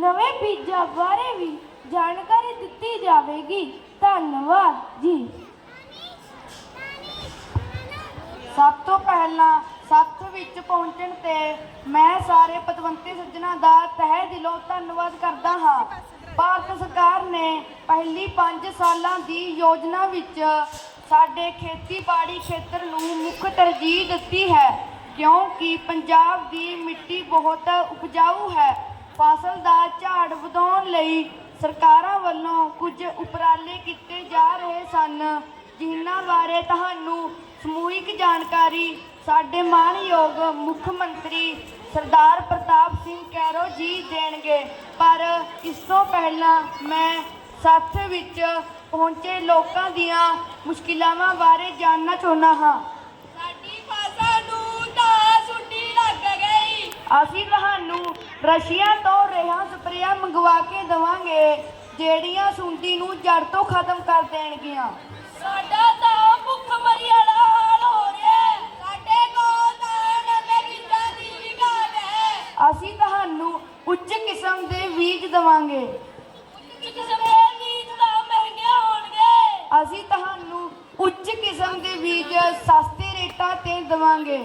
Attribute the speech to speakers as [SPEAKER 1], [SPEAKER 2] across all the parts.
[SPEAKER 1] ਨਵੇਂ ਬੀਜਾਂ ਬਾਰੇ ਵੀ ਜਾਣਕਾਰੀ ਦਿੱਤੀ ਜਾਵੇਗੀ। ਧੰਨਵਾਦ ਜੀ। ਸਭ ਤੋਂ ਪਹਿਲਾਂ ਸੱਥ ਵਿੱਚ ਪਹੁੰਚਣ ਤੇ ਮੈਂ ਸਾਰੇ ਪਤਵੰਤੇ ਸੱਜਣਾ ਦਾ ਤਹਿ ਦਿਲੋਂ ਧੰਨਵਾਦ ਕਰਦਾ ਹਾਂ। ਭਾਰਤ ਸਰਕਾਰ ਨੇ ਪਹਿਲੀ 5 ਸਾਲਾਂ ਦੀ ਯੋਜਨਾ ਵਿੱਚ ਸਾਡੇ ਖੇਤੀਬਾੜੀ ਖੇਤਰ ਨੂੰ ਮੁੱਖ ਤਰਜੀਹ ਦਿੱਤੀ ਹੈ, ਕਿਉਂਕਿ ਪੰਜਾਬ ਦੀ ਮਿੱਟੀ ਬਹੁਤ ਉਪਜਾਊ ਹੈ। ਫਸਲ ਦਾ ਝਾੜ ਵਧਾਉਣ ਲਈ ਸਰਕਾਰਾਂ ਵੱਲੋਂ ਕੁਝ ਉਪਰਾਲੇ ਕੀਤੇ ਜਾ ਰਹੇ ਸਨ, ਜਿਨ੍ਹਾਂ ਬਾਰੇ ਤੁਹਾਨੂੰ ਸਮੂਹਿਕ ਜਾਣਕਾਰੀ ਸਾਡੇ ਮਾਣਯੋਗ ਮੁੱਖ ਮੰਤਰੀ ਸਰਦਾਰ ਪ੍ਰਤਾਪ ਸਿੰਘ ਕੈਰੋ ਜੀ ਦੇਣਗੇ। ਪਰ ਇਸ ਤੋਂ ਪਹਿਲਾਂ ਮੈਂ ਸੱਥ ਵਿੱਚ ਪਹੁੰਚੇ ਲੋਕਾਂ ਦੀਆਂ ਮੁਸ਼ਕਿਲਾਂ ਬਾਰੇ ਜਾਣਨਾ ਚਾਹੁੰਦਾ ਹਾਂ। ਅਸੀਂ ਤੁਹਾਨੂੰ ਰਸ਼ੀਆ ਤੋਂ ਰੇਹਾਂ ਸਪਰੇਆਂ ਮੰਗਵਾ ਕੇ ਦਵਾਂਗੇ ਜਿਹੜੀਆਂ ਸੁੰਡੀ ਨੂੰ ਜੜ ਤੋਂ ਖਤਮ ਕਰ ਦੇਣਗੀਆਂ।
[SPEAKER 2] ਸਾਡਾ ਤਾਂ ਭੁੱਖ ਮਰੀ ਵਾਲਾ ਹਾਲ ਹੋ ਰਿਹਾ ਹੈ। ਸਾਡੇ ਕੋਲ ਤਾਂ ਨਵੇਂ ਬੀਜਾਂ ਦੀ ਵੀ ਘਾਟ ਹੈ।
[SPEAKER 1] ਅਸੀਂ ਤੁਹਾਨੂੰ ਉੱਚ ਕਿਸਮ ਦੇ ਬੀਜ ਦਵਾਂਗੇ।
[SPEAKER 2] ਕਿਸਮ ਦੇ ਬੀਜ ਤਾਂ ਮਹਿੰਗੇ ਹੋਣਗੇ।
[SPEAKER 1] ਅਸੀਂ ਤੁਹਾਨੂੰ ਉੱਚ ਕਿਸਮ ਦੇ ਬੀਜ ਸਸਤੇ ਰੇਟਾਂ ਤੇ ਦਵਾਂਗੇ।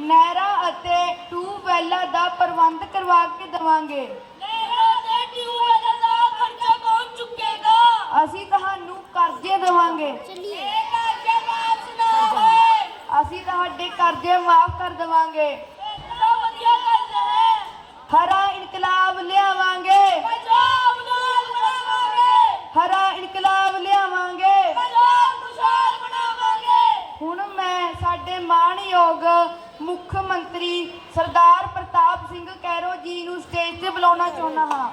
[SPEAKER 1] ਨਹਿਰਾਂ ਅਤੇ ਟਿਊਬਵੈੱਲਾਂ ਦਾ ਪ੍ਰਬੰਧ ਕਰਵਾ ਕੇ ਦਵਾਂਗੇ।
[SPEAKER 2] ਨਹਿਰਾਂ ਦੇ ਟਿਊਬਵੈੱਲ ਦਾ ਖਰਚਾ ਕੌਣ ਚੁੱਕੇਗਾ?
[SPEAKER 1] ਅਸੀਂ ਤੁਹਾਨੂੰ ਕਰਜ਼ੇ ਦਵਾਂਗੇ।
[SPEAKER 2] ਇਹ ਕਰਜ਼ੇ ਵਾਪਸ ਨਾ ਹੋਏ।
[SPEAKER 1] ਅਸੀਂ ਤੁਹਾਡੇ ਕਰਜ਼ੇ ਮਾਫ ਕਰ ਦਵਾਂਗੇ।
[SPEAKER 2] ਇਹ ਤਾਂ ਵਧੀਆ ਗੱਲ ਹੈ।
[SPEAKER 1] ਹਰਾ ਇਨਕਲਾਬ ਲਿਆਵਾਂਗੇ।
[SPEAKER 2] ਪੰਜਾਬ
[SPEAKER 1] ਮੁੱਖ ਮੰਤਰੀ ਸਰਦਾਰ ਪ੍ਰਤਾਪ ਸਿੰਘ ਕੈਰੋ ਜੀ ਨੂੰ ਸਟੇਜ ਤੇ ਬੁਲਾਉਣਾ ਚਾਹੁੰਦਾ ਹਾਂ।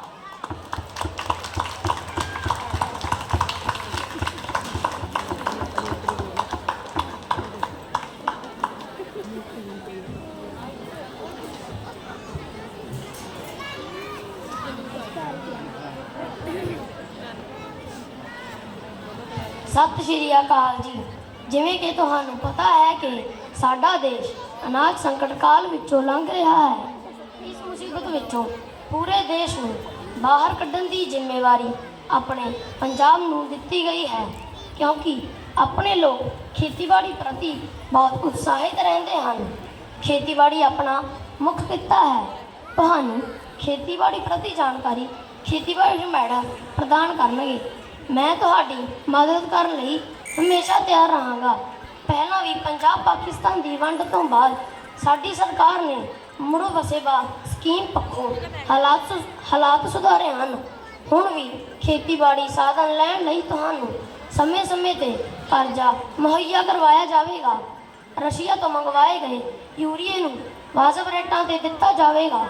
[SPEAKER 3] ਸਤਿ ਸ਼੍ਰੀ ਅਕਾਲ ਜੀ। ਜਿਵੇਂ ਕਿ ਤੁਹਾਨੂੰ ਪਤਾ ਹੈ ਕਿ ਸਾਡਾ ਦੇਸ਼ ਅਨਾਜ ਸੰਕਟ ਕਾਲ ਵਿੱਚੋਂ ਲੰਘ ਰਿਹਾ ਹੈ। ਇਸ ਮੁਸੀਬਤ ਵਿੱਚੋਂ ਪੂਰੇ ਦੇਸ਼ ਨੂੰ ਬਾਹਰ ਕੱਢਣ ਦੀ ਜ਼ਿੰਮੇਵਾਰੀ ਆਪਣੇ ਪੰਜਾਬ ਨੂੰ ਦਿੱਤੀ ਗਈ ਹੈ, ਕਿਉਂਕਿ ਆਪਣੇ ਲੋਕ ਖੇਤੀਬਾੜੀ ਪ੍ਰਤੀ ਬਹੁਤ ਉਤਸ਼ਾਹਿਤ ਰਹਿੰਦੇ ਹਨ। ਖੇਤੀਬਾੜੀ ਆਪਣਾ ਮੁੱਖ ਕਿੱਤਾ ਹੈ। ਤੁਹਾਨੂੰ ਖੇਤੀਬਾੜੀ ਪ੍ਰਤੀ ਜਾਣਕਾਰੀ ਖੇਤੀਬਾੜੀ ਮੈਡਮ ਪ੍ਰਦਾਨ ਕਰਨਗੇ। ਮੈਂ ਤੁਹਾਡੀ ਮਦਦ ਕਰਨ ਲਈ ਹਮੇਸ਼ਾ ਤਿਆਰ ਰਹਾਂਗਾ। ਪਹਿਲਾਂ ਵੀ ਪੰਜਾਬ ਪਾਕਿਸਤਾਨ ਦੀ ਵੰਡ ਤੋਂ ਬਾਅਦ ਸਾਡੀ ਸਰਕਾਰ ਨੇ ਮੁੜ ਵਸੇਬਾ ਸਕੀਮ ਪੱਖੋਂ ਹਾਲਾਤ ਹਾਲਾਤ ਸੁਧਾਰੇ ਹਨ। ਹੁਣ ਵੀ ਖੇਤੀਬਾੜੀ ਸਾਧਨ ਲੈਣ ਲਈ ਤੁਹਾਨੂੰ ਸਮੇਂ-ਸਮੇਂ ਤੇ ਕਰਜ਼ਾ ਮੁਹੱਈਆ ਕਰਵਾਇਆ ਜਾਵੇਗਾ। ਰਸ਼ੀਆ ਤੋਂ ਮੰਗਵਾਏ ਗਏ ਯੂਰੀਏ ਨੂੰ ਵਾਜਬ ਰੇਟਾਂ ਤੇ ਦਿੱਤਾ ਜਾਵੇਗਾ।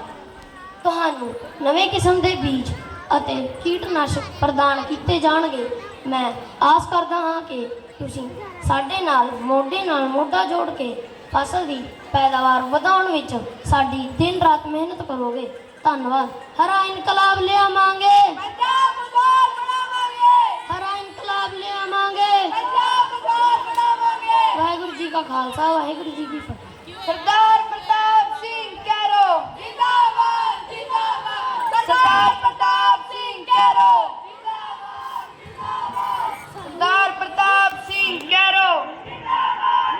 [SPEAKER 3] ਤੁਹਾਨੂੰ ਨਵੇਂ ਕਿਸਮ ਦੇ ਬੀਜ ਅਤੇ ਕੀਟਨਾਸ਼ਕ ਪ੍ਰਦਾਨ ਕੀਤੇ ਜਾਣਗੇ। ਮੈਂ ਆਸ ਕਰਦਾ ਹਾਂ ਕਿ ਤੁਸੀਂ ਸਾਡੇ ਨਾਲ, ਮੋਢੇ ਨਾਲ ਮੋਢਾ ਜੋੜ ਕੇ ਫਸਲ ਦੀ ਪੈਦਾਵਾਰ ਵਧਾਉਣ ਵਿੱਚ ਸਾਡੀ ਦਿਨ ਰਾਤ ਮਿਹਨਤ ਕਰੋਗੇ। ਧੰਨਵਾਦ। ਹਰਾ ਇਨਕਲਾਬ ਲਿਆਵਾਂਗੇ। ਹਰਾ ਵਾਹਿਗੁਰੂ ਜੀ ਕਾ ਖਾਲਸਾ, ਵਾਹਿਗੁਰੂ ਜੀ ਕੀ ਫਤਿਹ। ਸਰਦਾਰ ਪ੍ਰਤਾਪ ਸਿੰਘ ਕੈਰੋ ਜਿੰਦਾਬਾਦ ਜਿੰਦਾਬਾਦ।
[SPEAKER 1] ਸਰਦਾਰ